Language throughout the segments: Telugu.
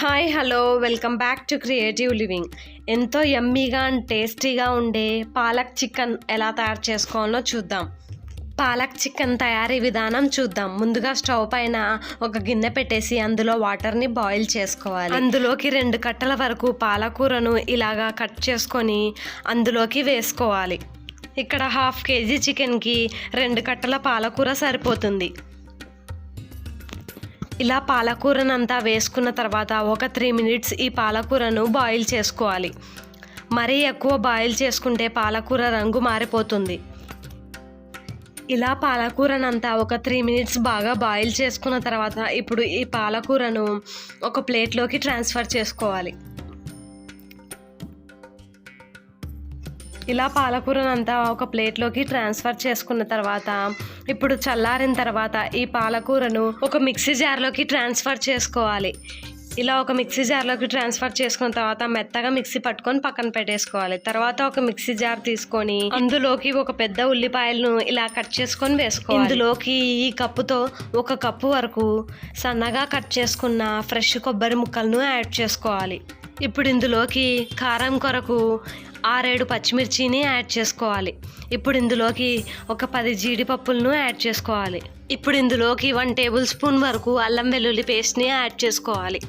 Hi hello welcome back to creative living. ఎంతో యమ్మీగా అండ్ టేస్టీగా ఉండే పాలక్ చికెన్ ఎలా తయారు చేసుకోవాలో చూద్దాం. పాలక్ చికెన్ తయారీ విధానం చూద్దాం. ముందుగా స్టవ్ పైన ఒక గిన్నె పెట్టేసి అందులో వాటర్ని బాయిల్ చేసుకోవాలి. అందులోకి రెండు కట్టల వరకు పాలకూరను ఇలాగా కట్ చేసుకొని అందులోకి వేసుకోవాలి. ఇక్కడ హాఫ్ కేజీ చికెన్కి రెండు కట్టల పాలకూర సరిపోతుంది. ఇలా పాలకూరనంతా వేసుకున్న తర్వాత ఒక త్రీ మినిట్స్ ఈ పాలకూరను బాయిల్ చేసుకోవాలి. మరీ ఎక్కువ బాయిల్ చేసుకుంటే పాలకూర రంగు మారిపోతుంది. ఇలా పాలకూరనంతా ఒక త్రీ మినిట్స్ బాగా బాయిల్ చేసుకున్న తర్వాత ఇప్పుడు ఈ పాలకూరను ఒక ప్లేట్లోకి ట్రాన్స్ఫర్ చేసుకోవాలి. ఇలా పాలకూరను అంతా ఒక ప్లేట్లోకి ట్రాన్స్ఫర్ చేసుకున్న తర్వాత ఇప్పుడు చల్లారిన తర్వాత ఈ పాలకూరను ఒక మిక్సీ జార్లోకి ట్రాన్స్ఫర్ చేసుకోవాలి. ఇలా ఒక మిక్సీ జార్లోకి ట్రాన్స్ఫర్ చేసుకున్న తర్వాత మెత్తగా మిక్సీ పట్టుకొని పక్కన పెట్టేసుకోవాలి. తర్వాత ఒక మిక్సీ జార్ తీసుకొని అందులోకి ఒక పెద్ద ఉల్లిపాయలను ఇలా కట్ చేసుకొని వేసుకోవాలి. ఇందులోకి ఈ కప్పుతో ఒక కప్పు వరకు సన్నగా కట్ చేసుకున్న ఫ్రెష్ కొబ్బరి ముక్కలను యాడ్ చేసుకోవాలి. ఇప్పుడు ఇందులోకి కారం కొరకు ఆరేడు పచ్చిమిర్చిని యాడ్ చేసుకోవాలి. ఇప్పుడు ఇందులోకి ఒక పది జీడిపప్పులను యాడ్ చేసుకోవాలి. ఇప్పుడు ఇందులోకి వన్ టేబుల్ స్పూన్ వరకు అల్లం వెల్లుల్లి పేస్ట్ని యాడ్ చేసుకోవాలి.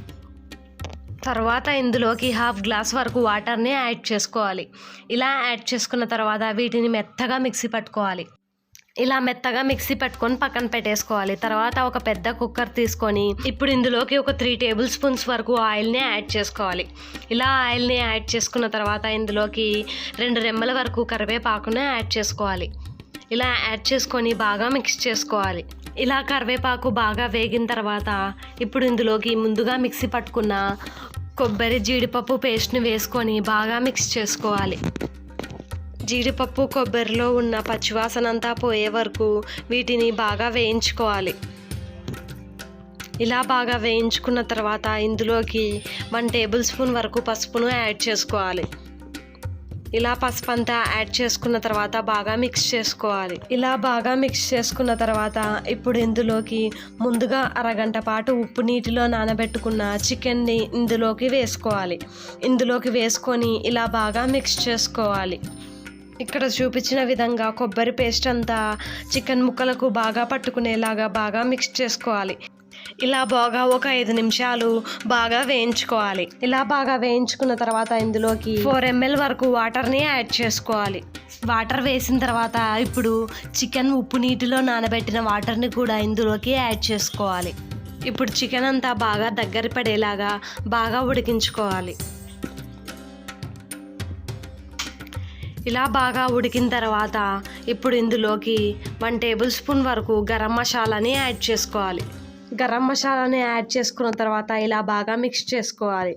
తర్వాత ఇందులోకి హాఫ్ గ్లాస్ వరకు వాటర్ని యాడ్ చేసుకోవాలి. ఇలా యాడ్ చేసుకున్న తర్వాత వీటిని మెత్తగా మిక్సీ పట్టుకోవాలి. ఇలా మెత్తగా మిక్సీ పెట్టుకొని పక్కన పెట్టేసుకోవాలి. తర్వాత ఒక పెద్ద కుక్కర్ తీసుకొని ఇప్పుడు ఇందులోకి ఒక త్రీ టేబుల్ స్పూన్స్ వరకు ఆయిల్ని యాడ్ చేసుకోవాలి. ఇలా ఆయిల్ని యాడ్ చేసుకున్న తర్వాత ఇందులోకి రెండు రెమ్మల వరకు కరివేపాకుని యాడ్ చేసుకోవాలి. ఇలా యాడ్ చేసుకొని బాగా మిక్స్ చేసుకోవాలి. ఇలా కరివేపాకు బాగా వేగిన తర్వాత ఇప్పుడు ఇందులోకి ముందుగా మిక్సీ పట్టుకున్న కొబ్బరి జీడిపప్పు పేస్ట్ని వేసుకొని బాగా మిక్స్ చేసుకోవాలి. జీడిపప్పు కొబ్బరిలో ఉన్న పచ్చివాసన అంతా పోయే వరకు వీటిని బాగా వేయించుకోవాలి. ఇలా బాగా వేయించుకున్న తర్వాత ఇందులోకి వన్ టేబుల్ స్పూన్ వరకు పసుపును యాడ్ చేసుకోవాలి. ఇలా పసుపు అంతా యాడ్ చేసుకున్న తర్వాత బాగా మిక్స్ చేసుకోవాలి. ఇలా బాగా మిక్స్ చేసుకున్న తర్వాత ఇప్పుడు ఇందులోకి ముందుగా అరగంట పాటు ఉప్పు నీటిలో నానబెట్టుకున్న చికెన్ని ఇందులోకి వేసుకోవాలి. ఇందులోకి వేసుకొని ఇలా బాగా మిక్స్ చేసుకోవాలి. ఇక్కడ చూపించిన విధంగా కొబ్బరి పేస్ట్ అంతా చికెన్ ముక్కలకు బాగా పట్టుకునేలాగా బాగా మిక్స్ చేసుకోవాలి. ఇలా బాగా ఒక ఐదు నిమిషాలు బాగా వేయించుకోవాలి. ఇలా బాగా వేయించుకున్న తర్వాత ఇందులోకి ఫోర్ ఎంఎల్ వరకు వాటర్ని యాడ్ చేసుకోవాలి. వాటర్ వేసిన తర్వాత ఇప్పుడు చికెన్ ఉప్పు నీటిలో నానబెట్టిన వాటర్ని కూడా ఇందులోకి యాడ్ చేసుకోవాలి. ఇప్పుడు చికెన్ అంతా బాగా దగ్గర పడేలాగా బాగా ఉడికించుకోవాలి. ఇలా బాగా ఉడికిన తర్వాత ఇప్పుడు ఇందులోకి వన్ టేబుల్ స్పూన్ వరకు గరం మసాలాని యాడ్ చేసుకోవాలి. గరం మసాలాని యాడ్ చేసుకున్న తర్వాత ఇలా బాగా మిక్స్ చేసుకోవాలి.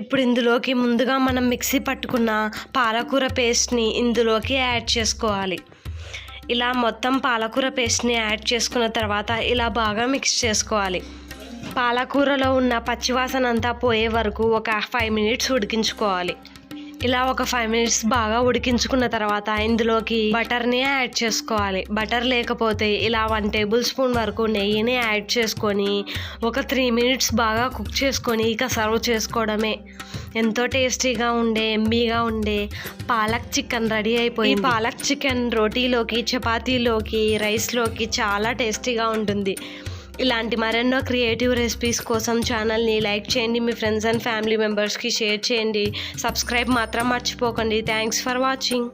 ఇప్పుడు ఇందులోకి ముందుగా మనం మిక్సీ పట్టుకున్న పాలకూర పేస్ట్ని ఇందులోకి యాడ్ చేసుకోవాలి. ఇలా మొత్తం పాలకూర పేస్ట్ని యాడ్ చేసుకున్న తర్వాత ఇలా బాగా మిక్స్ చేసుకోవాలి. పాలకూరలో ఉన్న పచ్చివాసన అంతా పోయే వరకు ఒక ఫైవ్ మినిట్స్ ఉడికించుకోవాలి. ఇలా ఒక ఫైవ్ మినిట్స్ బాగా ఉడికించుకున్న తర్వాత ఇందులోకి బటర్ని యాడ్ చేసుకోవాలి. బటర్ లేకపోతే ఇలా వన్ టేబుల్ స్పూన్ వరకు నెయ్యిని యాడ్ చేసుకొని ఒక త్రీ మినిట్స్ బాగా కుక్ చేసుకొని ఇక సర్వ్ చేసుకోవడమే. ఎంతో టేస్టీగా ఉండే ఎమ్మీగా ఉండే పాలక్ చికెన్ రెడీ అయిపోయి పాలక్ చికెన్ రోటీలోకి చపాతీలోకి రైస్లోకి చాలా టేస్టీగా ఉంటుంది. ఇలాంటి మరెన్నో క్రియేటివ్ రెసిపీస్ కోసం ఛానల్ని లైక్ చేయండి. మీ ఫ్రెండ్స్ అండ్ ఫ్యామిలీ మెంబర్స్కి షేర్ చేయండి. సబ్స్క్రైబ్ మాత్రం మర్చిపోకండి. Thanks for watching.